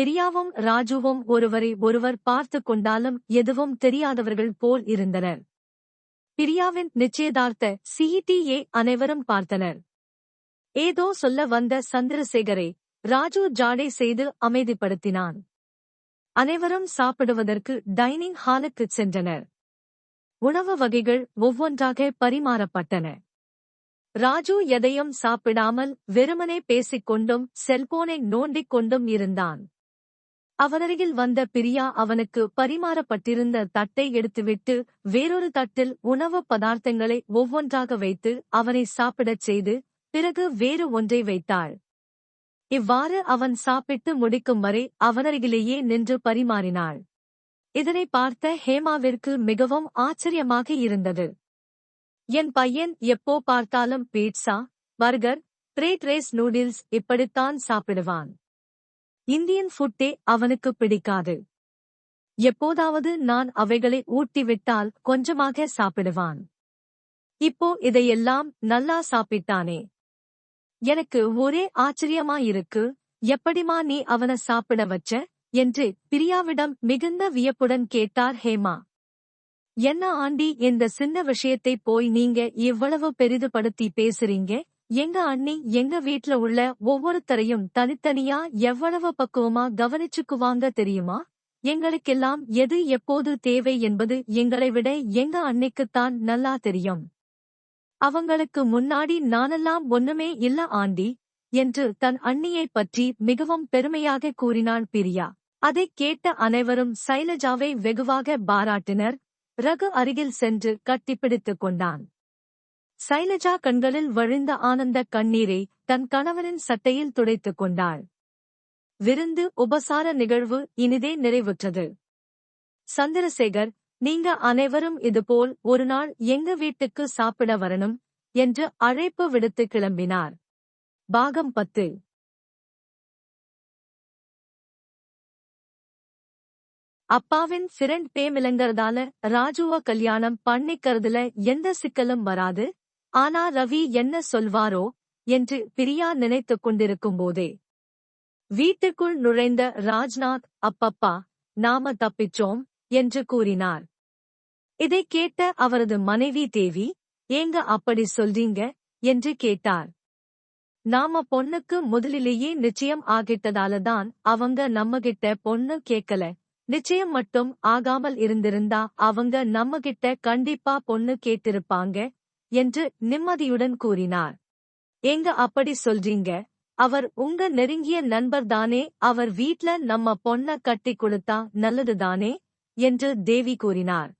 பிரியாவும் ராஜுவும் ஒருவரை ஒருவர் பார்த்து கொண்டாலும் எதுவும் தெரியாதவர்கள் போல் இருந்தனர். பிரியாவின் நிச்சயதார்த்த சிஇடிஏ அனைவரும் பார்த்தனர். ஏதோ சொல்ல வந்த சந்திரசேகரை ராஜு ஜாடை செய்து அமைதிப்படுத்தினான். அனைவரும் சாப்பிடுவதற்கு டைனிங் ஹாலுக்குச் சென்றனர். உணவு வகைகள் ஒவ்வொன்றாக பரிமாறப்பட்டன. ராஜு எதையும் சாப்பிடாமல் வெறுமனே பேசிக் கொண்டும் செல்போனை நோண்டிக் கொண்டும் இருந்தான். அவனருகில் வந்த பிரியா அவனுக்கு பரிமாறப்பட்டிருந்த தட்டை எடுத்துவிட்டு வேறொரு தட்டில் உணவு பதார்த்தங்களை ஒவ்வொன்றாக வைத்து அவனை சாப்பிடச் செய்து பிறகு வேறு ஒன்றை வைத்தாள். இவ்வாறு அவன் சாப்பிட்டு முடிக்கும் வரை அவனருகிலேயே நின்று பரிமாறினாள். இதனை பார்த்த ஹேமாவிற்கு மிகவும் ஆச்சரியமாக இருந்தது. என் பையன் எப்போ பார்த்தாலும் pizza burger bread rice noodles இப்படித்தான் சாப்பிடுவான். இந்தியன் ஃபுட்டே அவனுக்கு பிடிக்காது. எப்போதாவது நான் அவைகளை ஊட்டிவிட்டால் கொஞ்சமாக சாப்பிடுவான். இப்போ இதையெல்லாம் நல்லா சாப்பிட்டானே. எனக்கு ஒரே ஆச்சரியமாயிருக்கு எப்படிமா நீ அவன சாப்பிட வச்ச? என்று பிரியாவிடம் மிகுந்த வியப்புடன் கேட்டார் ஹேமா. என்ன ஆண்டி இந்த சின்ன விஷயத்தை போய் நீங்க இவ்வளவு பெரிதுபடுத்தி பேசுறீங்க? எங்க அண்ணி எங்க வீட்ல உள்ள ஒவ்வொருத்தரையும் தனித்தனியா எவ்வளவு பக்குவமா கவனிச்சுக்குவாங்க தெரியுமா? எங்களுக்கெல்லாம் எது எப்போது தேவை என்பது எங்களை விட எங்க அன்னைக்குத்தான் நல்லா தெரியும். அவங்களுக்கு முன்னாடி நானெல்லாம் ஒண்ணுமே இல்ல ஆண்டி என்று தன் அண்ணியைப் பற்றி மிகவும் பெருமையாக கூறினாள் பிரியா. அதைக் கேட்ட அனைவரும் சைலஜாவை வெகுவாக பாராட்டினர் ரகு அருகில் சென்று கட்டிப்பிடித்துக் கொண்டான். சைலஜா கண்களில் வழிந்த ஆனந்த கண்ணீரை தன் கணவனின் சட்டையில் துடைத்துக் கொண்டாள். விருந்து உபசார நிகழ்வு இனிதே நிறைவுற்றது. சந்திரசேகர் நீங்க அனைவரும் இதுபோல் ஒரு நாள் எங்க வீட்டுக்கு சாப்பிட வரணும்? என்று அழைப்பு விடுத்து கிளம்பினார். பாகம் பத்து. அப்பாவின் ஃபிரண்ட் பேமிலங்கறதால ராஜுவ கல்யாணம் பண்ணிக்கிறதுல எந்த சிக்கலும் வராது? ஆனா ரவி என்ன சொல்வாரோ என்று பிரியா நினைத்துக் கொண்டிருக்கும் போதே வீட்டுக்குள் நுழைந்த ராஜ்நாத் அப்பப்பா நாம தப்பிச்சோம் என்று கூறினார். இதை கேட்ட அவரது மனைவி தேவி ஏங்க அப்படி சொல்றீங்க? என்று கேட்டார். நாம பொண்ணுக்கு முதலிலேயே நிச்சயம் ஆகிட்டதாலதான் அவங்க நம்மகிட்ட பொண்ணு கேட்கல நிச்சயம் மட்டும் ஆகாமல் இருந்திருந்தா அவங்க நம்மகிட்ட கண்டிப்பா பொண்ணு கேட்டிருப்பாங்க என்று நிம்மதியுடன் கூறினார். எங்க அப்படி சொல்றீங்க? அவர் உங்க நெருங்கிய நண்பர் தானே அவர் வீட்ல நம்ம பொண்ண கட்டி கொடுத்தா நல்லதுதானே? என்று தேவி கூறினார்.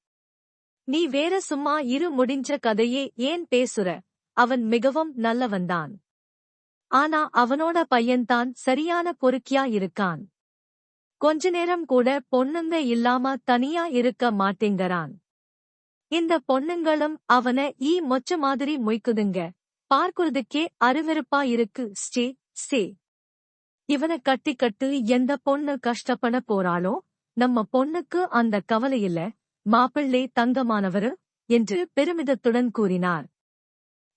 நீ வேற சும்மா இரு முடிஞ்ச கதையே ஏன் பேசுற? அவன் மிகவும் நல்லவன்தான். ஆனா அவனோட பையன்தான் சரியான பொறுக்கியா இருக்கான். கொஞ்ச நேரம் கூட பொண்ணுங்க இல்லாம தனியா இருக்க மாட்டேங்கறான். இந்த பொண்ணுங்களும் அவன ஈ மொச்ச மாதிரி மொய்க்குதுங்க. பார்க்குறதுக்கே அருவருப்பா இருக்கு ஸ்டே சே. இவனை கட்டி கட்டு எந்த பொண்ணு கஷ்டப்பட போறாளோ நம்ம பொண்ணுக்கு அந்த கவலை இல்ல மாப்பிள்ளை தங்கமானவரு என்று பெருமிதத்துடன் கூறினார்.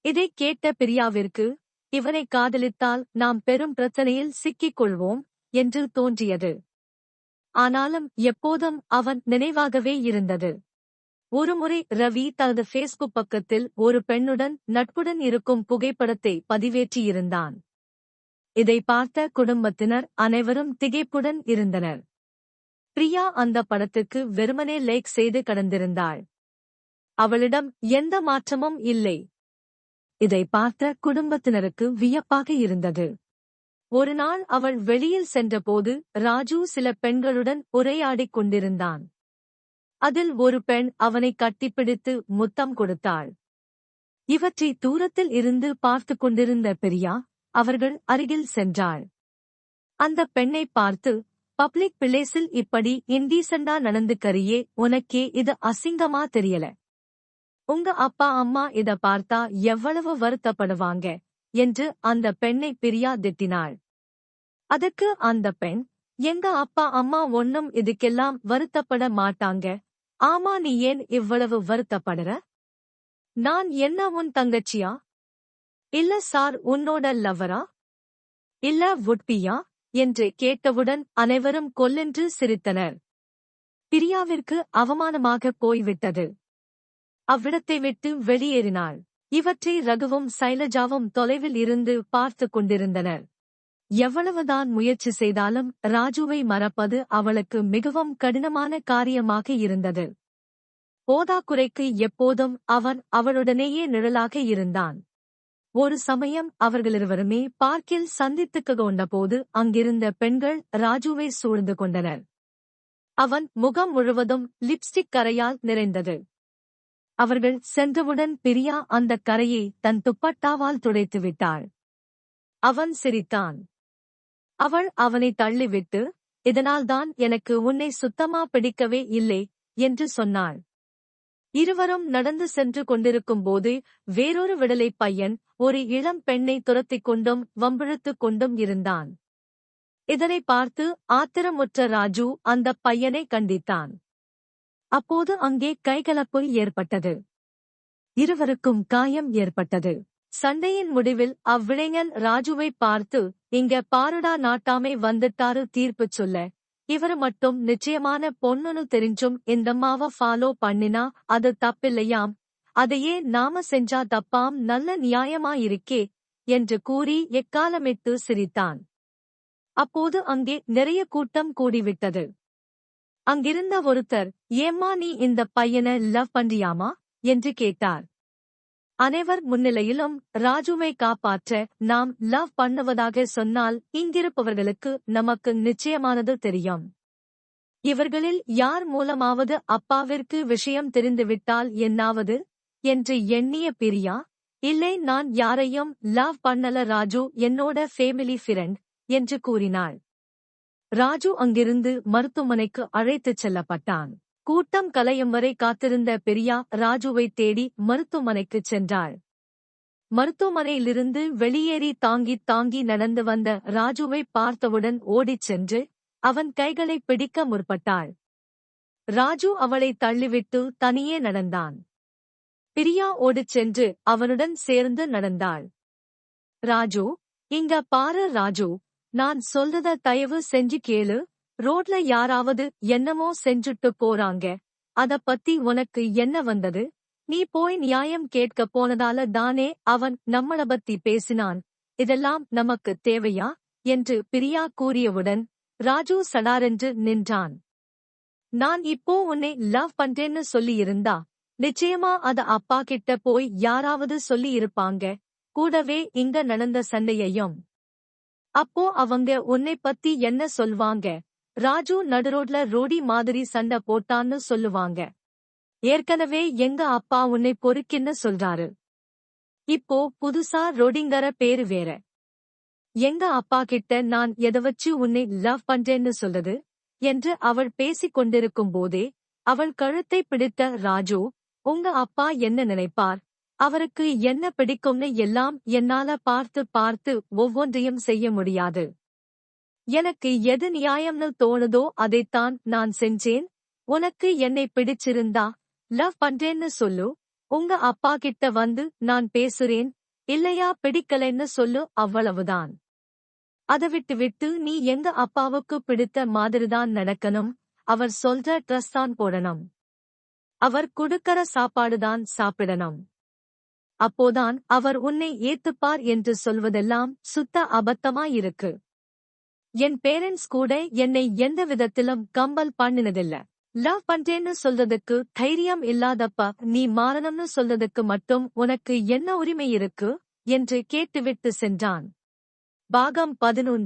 இதைக் கேட்ட பிரியாவிற்கு இவனை காதலித்தால் நாம் பெரும் பிரச்சனையில் சிக்கிக் கொள்வோம் என்று தோன்றியது. ஆனாலும் எப்போதும் அவன் நினைவாகவே இருந்தது. ஒருமுறை ரவி தனது ஃபேஸ்புக் பக்கத்தில் ஒரு பெண்ணுடன் நட்புடன் இருக்கும் புகைப்படத்தை பதிவேற்றியிருந்தான். இதை பார்த்த குடும்பத்தினர் அனைவரும் திகைப்புடன் இருந்தனர். பிரியா அந்த படத்துக்கு வெறுமனே லைக் செய்து கடந்திருந்தாள். அவளிடம் எந்த மாற்றமும் இல்லை. இதை பார்த்த குடும்பத்தினருக்கு வியப்பாக இருந்தது. ஒரு நாள் அவள் வெளியில் சென்றபோது ராஜு சில பெண்களுடன் உரையாடிக் கொண்டிருந்தான். அதில் ஒரு பெண் அவனை கட்டிப்பிடித்து முத்தம் கொடுத்தாள். இவற்றை தூரத்தில் இருந்து பார்த்து கொண்டிருந்த பெரியா அவர்கள் அருகில் சென்றாள். அந்த பெண்ணை பார்த்து பப்ளிக் பிளேஸில் இப்படி இன்டீசண்டா நடந்துக்கறியே உனக்கே இது அசிங்கமா தெரியல. உங்க அப்பா அம்மா இத பார்த்தா எவ்வளவு வருத்தப்படுவாங்க? என்று அந்த பெண்ணை பிரியா திட்டினாள். அதுக்கு அந்த பெண் எங்க அப்பா அம்மா ஒன்னும் இதுக்கெல்லாம் வருத்தப்பட மாட்டாங்க. ஆமா நீ ஏன் இவ்வளவு வருத்தப்படுற? நான் என்ன உன் தங்கச்சியா? இல்ல சார் உன்னோட லவரா இல்ல வுட்பியா என்று கேட்டவுடன் அனைவரும் கொல்லென்று சிரித்தனர். பிரியாவிற்கு அவமானமாக போய்விட்டது. அவ்விடத்தை விட்டு வெளியேறினாள். இவற்றை ரகுவும் சைலஜாவும் தொலைவில் இருந்து பார்த்து கொண்டிருந்தனர். எவ்வளவுதான் முயற்சி செய்தாலும் ராஜுவை மறப்பது அவளுக்கு மிகவும் கடினமான காரியமாக இருந்தது. போதாக்குறைக்கு எப்போதும் அவன் அவளுடனேயே நிழலாக இருந்தான். ஒரு சமயம் அவர்களிருவருமே பார்க்கில் சந்தித்துக் கொண்டபோது அங்கிருந்த பெண்கள் ராஜுவை சூழ்ந்து கொண்டனர். அவன் முகம் முழுவதும் லிப்ஸ்டிக் கரையால் நிறைந்தது. அவர்கள் சென்றவுடன் பிரியா அந்தக் கரையை தன் துப்பட்டாவால் துடைத்து விட்டாள் அவன் சிரித்தான். அவள் அவனை தள்ளிவிட்டு இதனால்தான் எனக்கு உன்னை சுத்தமா பிடிக்கவே இல்லை என்று சொன்னாள். இருவரும் நடந்து சென்று கொண்டிருக்கும் போது வேறொரு விடலை பையன் ஒரு இளம் பெண்ணை துரத்திக் கொண்டும் வம்பிழுத்துக் கொண்டும் இருந்தான். இதனை பார்த்து ஆத்திரமுற்ற ராஜு அந்த பையனை கண்டித்தான். அப்போது அங்கே கைகலப்பு ஏற்பட்டது. இருவருக்கும் காயம் ஏற்பட்டது. சண்டையின் முடிவில் அவ்விளைஞன் ராஜுவை பார்த்து இங்க பாருடா நாட்டாமை வந்துட்டாரு தீர்ப்பு சொல்ல. இவரு மட்டும் நிச்சயமான பொண்ணுன்னு தெரிஞ்சும் இந்தம்மாவ ஃபாலோ பண்ணினா அது தப்பில்லையாம். அதையே நாம செஞ்சா தப்பாம் நல்ல நியாயமாயிருக்கே என்று கூறி எக்காலமிட்டு சிரித்தான். அப்போது அங்கே நிறைய கூட்டம் கூடிவிட்டது. அங்கிருந்த ஒருத்தர் ஏம்மா நீ இந்த பையனை லவ் பண்றியாமா என்று கேட்டார். அனைவர் முன்னிலையிலும் ராஜுவை காப்பாற்ற நாம் லவ் பண்ணுவதாக சொன்னால் இங்கிருப்பவர்களுக்கு நமக்கு நிச்சயமானது தெரியும். இவர்களில் யார் மூலமாவது அப்பாவிற்கு விஷயம் தெரிந்துவிட்டால் என்னாவது? என்று எண்ணிய பிரியா இல்லை நான் யாரையும் லவ் பண்ணல ராஜு என்னோட ஃபேமிலி ஃபிரண்ட் என்று கூறினாள். ராஜு அங்கிருந்து மருத்துவமனைக்கு அழைத்துச் செல்லப்பட்டான். கூட்டம் கலையும் வரை காத்திருந்த பெரியா ராஜுவை தேடி மருத்துவமனைக்குச் சென்றாள். மருத்துவமனையிலிருந்து வெளியேறி தாங்கி தாங்கி நடந்து வந்த ராஜுவை பார்த்தவுடன் ஓடிச் சென்று அவன் கைகளை பிடிக்க முற்பட்டாள். ராஜு அவளை தள்ளிவிட்டு தனியே நடந்தான். பிரியா ஓடிச் சென்று அவனுடன் சேர்ந்து நடந்தாள். ராஜு இங்க பாரு ராஜு நான் சொல்றத தயவு செஞ்சு கேளு ரோட்ல யாராவது என்னமோ செஞ்சுட்டு போறாங்க. அத பத்தி உனக்கு என்ன வந்தது? நீ போய் நியாயம் கேட்க போனதால தானே அவன் நம்மள பத்தி பேசினான். இதெல்லாம் நமக்கு தேவையா? என்று பிரியா கூறியவுடன் ராஜு சடாரென்று நின்றான். நான் இப்போ உன்னை லவ் பண்றேன்னு சொல்லியிருந்தா நிச்சயமா அத அப்பா கிட்ட போய் யாராவது சொல்லி இருப்பாங்க கூடவே இங்க நடந்த சண்டையையும். அப்போ அவங்க உன்னை பத்தி என்ன சொல்வாங்க? ராஜு நடுரோட்ல ரோடி மாதிரி சண்டை போட்டான்னு சொல்லுவாங்க. ஏற்கனவே எங்க அப்பா உன்னை பொறுக்கின்னு சொல்றாரு. இப்போ புதுசா ரோடிங்கற பேரு வேற. எங்க அப்பா கிட்ட நான் எதை வச்சு உன்னை லவ் பண்றேன்னு சொல்லுது என்று அவள் பேசிக் கொண்டிருக்கும் போதே அவள் கழுத்தை பிடித்த ராஜு உங்க அப்பா என்ன நினைப்பார்? அவருக்கு என்ன பிடிக்கும்னு எல்லாம் என்னால பார்த்து பார்த்து ஒவ்வொன்றையும் செய்ய முடியாது. எனக்கு எது நியாயம்னு தோணுதோ அதைத்தான் நான் செஞ்சேன். உனக்கு என்னை பிடிச்சிருந்தா? லவ் பண்றேன்னு சொல்லு. உங்க அப்பா கிட்ட வந்து நான் பேசுறேன். இல்லையா பிடிக்கலைன்னு சொல்லு அவ்வளவுதான். அதை விட்டு விட்டு நீ எங்க அப்பாவுக்கு பிடித்த மாதிரிதான் நடக்கணும். அவர் சொல்ற ட்ரெஸ் தான் போடணும். அவர் குடுக்கற சாப்பாடுதான் சாப்பிடணும். அப்போதான் அவர் உன்னை ஏத்துப்பார் என்று சொல்வதெல்லாம் சுத்த அபத்தமாயிருக்கு. என் பேரண்ட்ஸ் கூட என்னை எந்த விதத்திலும் கம்பல் பண்ணினதில்ல. லவ் பண்றேன்னு சொல்றதுக்கு தைரியம் இல்லாதப்ப நீ மாறணும்னு சொல்றதுக்கு மட்டும் உனக்கு என்ன உரிமை இருக்கு? என்று கேட்டுவிட்டு சென்றான். பாகம் பதினொன்று.